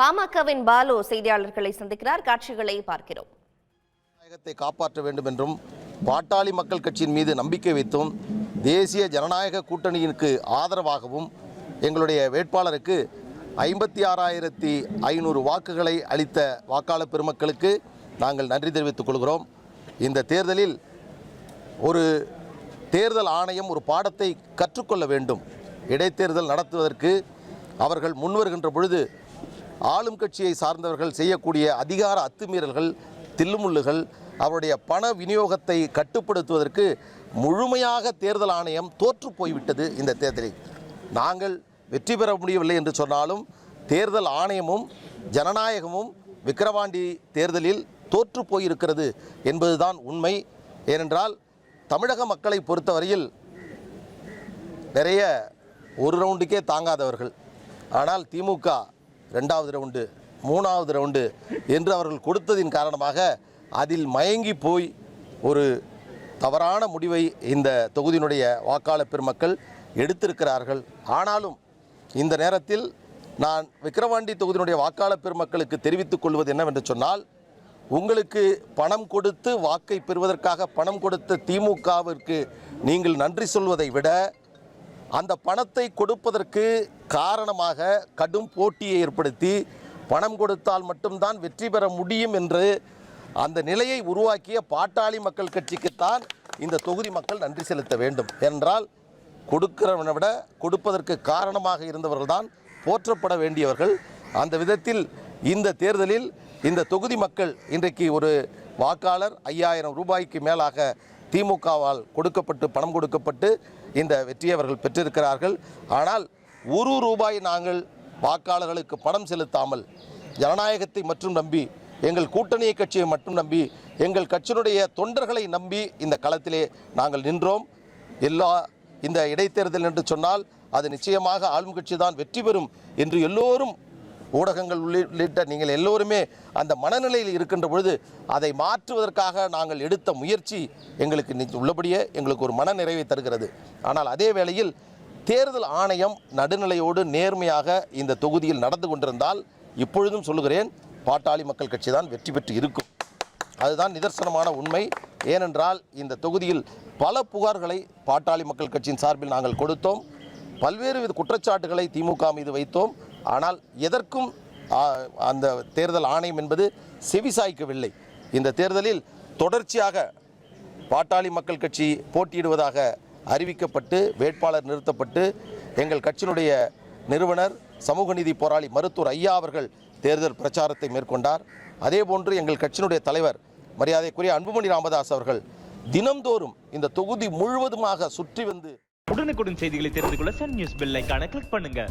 பாமகவின் பாலு செய்தியாளர்களை சந்திக்கிறார். காட்சிகளை பார்க்கிறோம். ஜனநாயகத்தை காப்பாற்ற வேண்டும் என்றும் பாட்டாளி மக்கள் கட்சியின் மீது நம்பிக்கை வைத்தும் தேசிய ஜனநாயக கூட்டணியிற்கு ஆதரவாகவும் எங்களுடைய வேட்பாளருக்கு ஐம்பத்தி ஆறாயிரத்தி ஐநூறு வாக்குகளை அளித்த வாக்காளர் பெருமக்களுக்கு நாங்கள் நன்றி தெரிவித்துக் கொள்கிறோம். இந்த தேர்தலில் ஒரு தேர்தல் ஆணையம் ஒரு பாடத்தை கற்றுக்கொள்ள வேண்டும். இடைத்தேர்தல் நடத்துவதற்கு அவர்கள் முன்வருகின்ற பொழுது ஆளும் கட்சியை சார்ந்தவர்கள் செய்யக்கூடிய அதிகார அத்துமீறல்கள் தில்லுமுள்ளுகள் அவருடைய பண விநியோகத்தை கட்டுப்படுத்துவதற்கு முழுமையாக தேர்தல் ஆணையம் தோற்று போய்விட்டது இந்த தேர்தலில். நாங்கள் வெற்றி பெற முடியவில்லை என்று சொன்னாலும் தேர்தல் ஆணையமும் ஜனநாயகமும் விக்கிரவாண்டி தேர்தலில் தோற்று போயிருக்கிறது என்பதுதான் உண்மை. ஏனென்றால் தமிழக மக்களை பொறுத்தவரையில் நிறைய ஒரு ரவுண்டுக்கே தாங்காதவர்கள். ஆனால் திமுக ரெண்டாவது ரவுண்டு மூணாவது ரவுண்டு என்று அவர்கள் கொடுத்ததின் காரணமாக அதில் மயங்கி போய் ஒரு தவறான முடிவை இந்த தொகுதியினுடைய வாக்காளர் பெருமக்கள் எடுத்திருக்கிறார்கள். ஆனாலும் இந்த நேரத்தில் நான் விக்கிரவாண்டி தொகுதியினுடைய வாக்காளர் பெருமக்களுக்கு தெரிவித்துக் கொள்வது என்னவென்று சொன்னால் உங்களுக்கு பணம் கொடுத்து வாக்கை பெறுவதற்காக பணம் கொடுத்த திமுகவிற்கு நீங்கள் நன்றி சொல்வதை விட அந்த பணத்தை கொடுப்பதற்கு காரணமாக கடும் போட்டியை ஏற்படுத்தி பணம் கொடுத்தால் மட்டும்தான் வெற்றி பெற முடியும் என்று அந்த நிலையை உருவாக்கிய பாட்டாளி மக்கள் கட்சிக்குத்தான் இந்த தொகுதி மக்கள் நன்றி செலுத்த வேண்டும். என்றால் கொடுக்கிறவனை விட கொடுப்பதற்கு காரணமாக இருந்தவர்கள்தான் போற்றப்பட வேண்டியவர்கள். அந்த விதத்தில் இந்த தேர்தலில் இந்த தொகுதி மக்கள் இன்றைக்கு ஒரு வாக்காளர் ஐயாயிரம் ரூபாய்க்கு மேலாக திமுகவால் கொடுக்கப்பட்டு பணம் கொடுக்கப்பட்டு இந்த வெற்றியை அவர்கள் பெற்றிருக்கிறார்கள். ஆனால் ஒரு ரூபாய் நாங்கள் வாக்காளர்களுக்கு பணம் செலுத்தாமல் ஜனநாயகத்தை மட்டும் நம்பி எங்கள் கூட்டணி கட்சியை மட்டும் நம்பி எங்கள் கட்சியினுடைய தொண்டர்களை நம்பி இந்த களத்திலே நாங்கள் நின்றோம். எல்லா இந்த இடைத்தேர்தல் என்று சொன்னால் அது நிச்சயமாக ஆளும் கட்சி தான் வெற்றி பெறும் என்று எல்லோரும் ஊடகங்கள் உள்ளிட்ட நீங்கள் எல்லோருமே அந்த மனநிலையில் இருக்கின்ற பொழுது அதை மாற்றுவதற்காக நாங்கள் எடுத்த முயற்சி எங்களுக்கு நி- உள்ளபடியே எங்களுக்கு ஒரு மன நிறைவை தருகிறது. ஆனால் அதே வேளையில் தேர்தல் ஆணையம் நடுநிலையோடு நேர்மையாக இந்த தொகுதியில் நடந்து கொண்டிருந்தால் இப்பொழுதும் சொல்லுகிறேன் பாட்டாளி மக்கள் கட்சி தான் வெற்றி பெற்று இருக்கும். அதுதான் நிதர்சனமான உண்மை. ஏனென்றால் இந்த தொகுதியில் பல புகார்களை பாட்டாளி மக்கள் கட்சியின் சார்பில் நாங்கள் கொடுத்தோம். பல்வேறு வித குற்றச்சாட்டுகளை திமுக மீது வைத்தோம். ஆனால் எதற்கும் அந்த தேர்தல் ஆணையம் என்பது செவிசாய்க்கவில்லை. இந்த தேர்தலில் தொடர்ச்சியாக பாட்டாளி மக்கள் கட்சி போட்டியிடுவதாக அறிவிக்கப்பட்டு வேட்பாளர் நிறுத்தப்பட்டு எங்கள் கட்சியினுடைய நிறுவனர் சமூக நீதி போராளி மருத்துவர் ஐயா அவர்கள் தேர்தல் பிரச்சாரத்தை மேற்கொண்டார். அதேபோன்று எங்கள் கட்சியினுடைய தலைவர் மரியாதைக்குரிய அன்புமணி ராமதாஸ் அவர்கள் தினம்தோறும் இந்த தொகுதி முழுவதுமாக சுற்றி வந்து உடனுக்குடன் செய்திகளை தெரிந்து கொள்ள சன் நியூஸ் பெல் கிளிக் பண்ணுங்க.